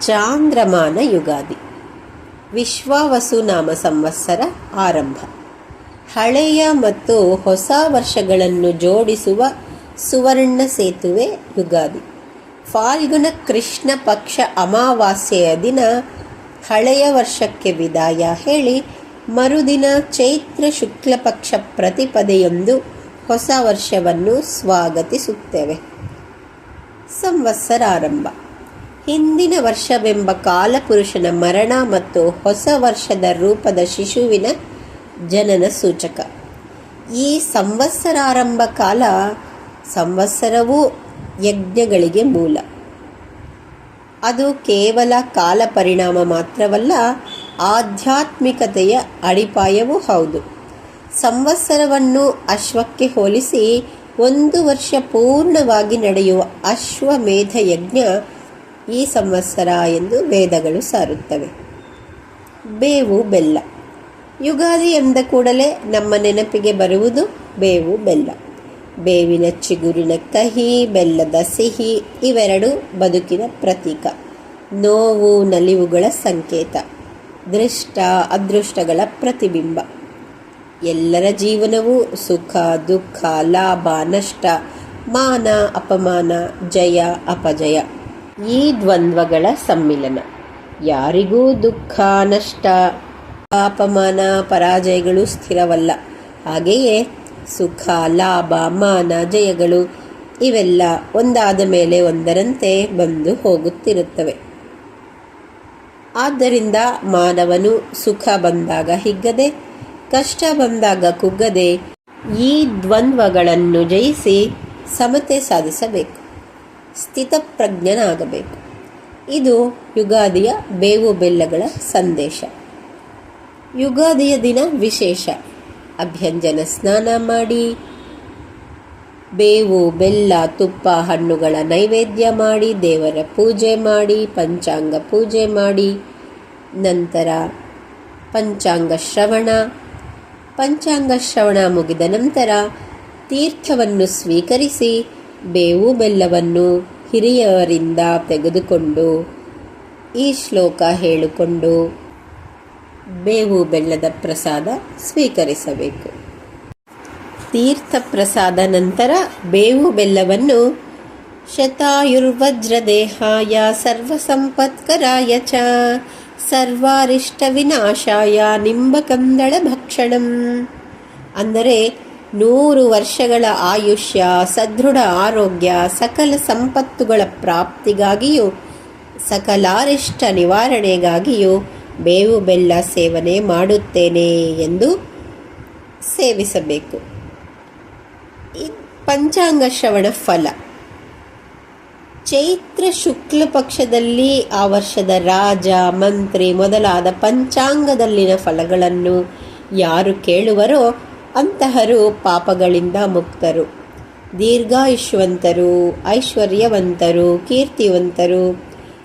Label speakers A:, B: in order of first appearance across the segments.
A: ಚಾಂದ್ರಮಾನ ಯುಗಾದಿ ವಿಶ್ವಾವಸು ನಾಮ ಸಂವತ್ಸರ ಆರಂಭ. ಹಳೆಯ ಮತ್ತು ಹೊಸ ವರ್ಷಗಳನ್ನು ಜೋಡಿಸುವ ಸುವರ್ಣ ಸೇತುವೆ ಯುಗಾದಿ. ಫಾಲ್ಗುಣ ಕೃಷ್ಣ ಪಕ್ಷ ಅಮಾವಾಸ್ಯೆಯ ದಿನ ಹಳೆಯ ವರ್ಷಕ್ಕೆ ವಿದಾಯ ಹೇಳಿ ಮರುದಿನ ಚೈತ್ರ ಶುಕ್ಲ ಪಕ್ಷ ಪ್ರತಿಪದೆಯೊಂದು ಹೊಸ ವರ್ಷವನ್ನು ಸ್ವಾಗತಿಸುತ್ತೇವೆ. ಸಂವತ್ಸರಾರಂಭ. ಹಿಂದಿನ ವರ್ಷವೆಂಬ ಕಾಲಪುರುಷನ ಮರಣ ಮತ್ತು ಹೊಸ ವರ್ಷದ ರೂಪದ ಶಿಶುವಿನ ಜನನ ಸೂಚಕ. ಈ ಸಂವತ್ಸರಾರಂಭ ಕಾಲ ಸಂವತ್ಸರವೂ ಯಜ್ಞಗಳಿಗೆ ಮೂಲ. ಅದು ಕೇವಲ ಕಾಲ ಪರಿಣಾಮ ಮಾತ್ರವಲ್ಲ, ಆಧ್ಯಾತ್ಮಿಕತೆಯ ಅಡಿಪಾಯವೂ ಹೌದು. ಸಂವತ್ಸರವನ್ನು ಅಶ್ವಕ್ಕೆ ಹೋಲಿಸಿ ಒಂದು ವರ್ಷ ಪೂರ್ಣವಾಗಿ ನಡೆಯುವ ಅಶ್ವಮೇಧ ಯಜ್ಞ ಈ ಸಂವತ್ಸರ ಎಂದು ವೇದಗಳು ಸಾರುತ್ತವೆ. ಬೇವು ಬೆಲ್ಲ. ಯುಗಾದಿ ಎಂದ ಕೂಡಲೇ ನಮ್ಮ ನೆನಪಿಗೆ ಬರುವುದು ಬೇವು ಬೆಲ್ಲ. ಬೇವಿನ ಚಿಗುರಿನ ಕಹಿ ಬೆಲ್ಲದ ಸಿಹಿ, ಇವೆರಡು ಬದುಕಿನ ಪ್ರತೀಕ. ನೋವು, ನಲಿವುಗಳ ಸಂಕೇತ. ದೃಷ್ಟ, ಅದೃಷ್ಟಗಳ ಪ್ರತಿಬಿಂಬ. ಎಲ್ಲರ ಜೀವನವು ಸುಖ, ದುಃಖ, ಲಾಭ, ನಷ್ಟ, ಮಾನ, ಅಪಮಾನ, ಜಯ, ಅಪಜಯ. ಈ ದ್ವಂದ್ವಗಳ ಸಮ್ಮಿಲನ. ಯಾರಿಗೂ ದುಃಖ, ನಷ್ಟ, ಅಪಮಾನ, ಪರಾಜಯಗಳು ಸ್ಥಿರವಲ್ಲ. ಹಾಗೆಯೇ ಸುಖ, ಲಾಭ, ಮಾನ, ಜಯಗಳು ಇವೆಲ್ಲ ಒಂದಾದ ಮೇಲೆ ಒಂದರಂತೆ ಬಂದು ಹೋಗುತ್ತಿರುತ್ತವೆ. ಆದ್ದರಿಂದ ಮಾನವನು ಸುಖ ಬಂದಾಗ ಹಿಗ್ಗದೆ, ಕಷ್ಟ ಬಂದಾಗ ಕುಗ್ಗದೆ ಈ ದ್ವಂದ್ವಗಳನ್ನು ಜಯಿಸಿ ಸಮತೆ ಸಾಧಿಸಬೇಕು. ಸ್ಥಿತಪ್ರಜ್ಞನಾಗಬೇಕು. ಇದು ಯುಗಾದಿಯ ಬೇವು ಬೆಲ್ಲಗಳ ಸಂದೇಶ. ಯುಗಾದಿಯ ದಿನ ವಿಶೇಷ. ಅಭ್ಯಂಜನ ಸ್ನಾನ ಮಾಡಿ. ಬೇವು, ಬೆಲ್ಲ, ತುಪ್ಪ, ಹಣ್ಣುಗಳ ನೈವೇದ್ಯ ಮಾಡಿ, ದೇವರ ಪೂಜೆ ಮಾಡಿ, ಪಂಚಾಂಗ ಪೂಜೆ ಮಾಡಿ. ನಂತರ ಪಂಚಾಂಗ ಶ್ರವಣ. ಪಂಚಾಂಗ ಶ್ರವಣ ಮುಗಿದ ನಂತರ ತೀರ್ಥವನ್ನು ಸ್ವೀಕರಿಸಿ ಬೇವು ಬೆಲ್ಲವನ್ನು ಹಿರಿಯವರಿಂದ ತೆಗೆದುಕೊಂಡು ಈ ಶ್ಲೋಕ ಹೇಳಿಕೊಂಡು ಬೇವು ಬೆಲ್ಲದ ಪ್ರಸಾದ ಸ್ವೀಕರಿಸಬೇಕು. ತೀರ್ಥ ಪ್ರಸಾದ ನಂತರ ಬೇವು ಬೆಲ್ಲವನ್ನು ಶತಾಯುರ್ವಜ್ರದೇಹಾಯ ಸರ್ವಸಂಪತ್ಕರಾಯ ಚ ಸರ್ವಾರಿಷ್ಟ ವಿನಾಶಾಯ ನಿಂಬಕಂದಳ ಭಕ್ಷಣಂ. ಅಂದರೆ ನೂರು ವರ್ಷಗಳ ಆಯುಷ್ಯ, ಸದೃಢ ಆರೋಗ್ಯ, ಸಕಲ ಸಂಪತ್ತುಗಳ ಪ್ರಾಪ್ತಿಗಾಗಿಯೂ, ಸಕಲಾರಿಷ್ಟ ನಿವಾರಣೆಗಾಗಿಯೂ ಬೇವು ಬೆಲ್ಲ ಸೇವನೆ ಮಾಡುತ್ತೇನೆ ಎಂದು ಸೇವಿಸಬೇಕು. ಈ ಪಂಚಾಂಗ ಶ್ರವಣ ಫಲ. ಚೈತ್ರ ಶುಕ್ಲ ಪಕ್ಷದಲ್ಲಿ ಆ ವರ್ಷದ ರಾಜ, ಮಂತ್ರಿ ಮೊದಲಾದ ಪಂಚಾಂಗದಲ್ಲಿನ ಫಲಗಳನ್ನು ಯಾರು ಕೇಳುವರೋ ಅಂತಹರು ಪಾಪಗಳಿಂದ ಮುಕ್ತರು. ದೀರ್ಘಾಯುಷ್ಯವಂತರು ಐಶ್ವರ್ಯವಂತರು, ಕೀರ್ತಿವಂತರು,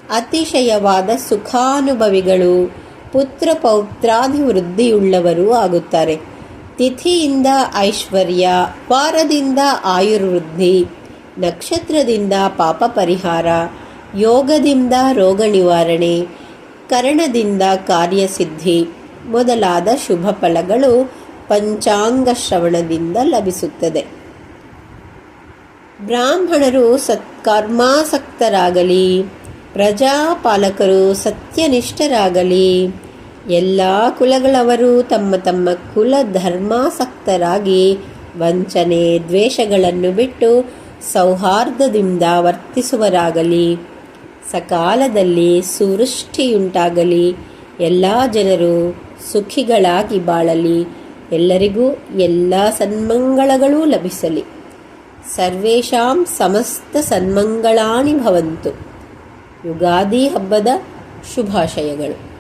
A: ಅತಿಶಯವಾದ ಸುಖಾನುಭವಿಗಳು, ಪುತ್ರ ಪೌತ್ರಾಭಿವೃದ್ಧಿಯುಳ್ಳವರೂ ಆಗುತ್ತಾರೆ. ತಿಥಿಯಿಂದ ಐಶ್ವರ್ಯ, ವಾರದಿಂದ ಆಯುರ್ವೃದ್ಧಿ, ನಕ್ಷತ್ರದಿಂದ ಪಾಪ ಪರಿಹಾರ, ಯೋಗದಿಂದ ರೋಗ ನಿವಾರಣೆ ಕರ್ಣದಿಂದ ಕಾರ್ಯಸಿದ್ಧಿ ಮೊದಲಾದ ಶುಭ ಫಲಗಳು ಪಂಚಾಂಗ ಶ್ರವಣದಿಂದ ಲಭಿಸುತ್ತದೆ. ಬ್ರಾಹ್ಮಣರು ಸತ್ಕರ್ಮಾಸಕ್ತರಾಗಲಿ, ಪ್ರಜಾಪಾಲಕರು ಸತ್ಯನಿಷ್ಠರಾಗಲಿ, ಎಲ್ಲ ಕುಲಗಳವರು ತಮ್ಮ ತಮ್ಮ ಕುಲ ಧರ್ಮಾಸಕ್ತರಾಗಿ ವಂಚನೆ ದ್ವೇಷಗಳನ್ನು ಬಿಟ್ಟು ಸೌಹಾರ್ದದಿಂದ ವರ್ತಿಸುವರಾಗಲಿ, ಸಕಾಲದಲ್ಲಿ ಸುವೃಷ್ಟಿಯುಂಟಾಗಲಿ, ಎಲ್ಲ ಜನರು ಸುಖಿಗಳಾಗಿ ಬಾಳಲಿ. ಎಲ್ಲರಿಗೂ ಎಲ್ಲ ಸನ್ಮಂಗಳಗಳೂ ಲಭಿಸಲಿ. ಸರ್ವೇಷಾಂ ಸಮಸ್ತ ಸನ್ಮಂಗಳಾಣಿ ಭವಂತು. ಯುಗಾದಿ ಹಬ್ಬದ ಶುಭಾಶಯಗಳು.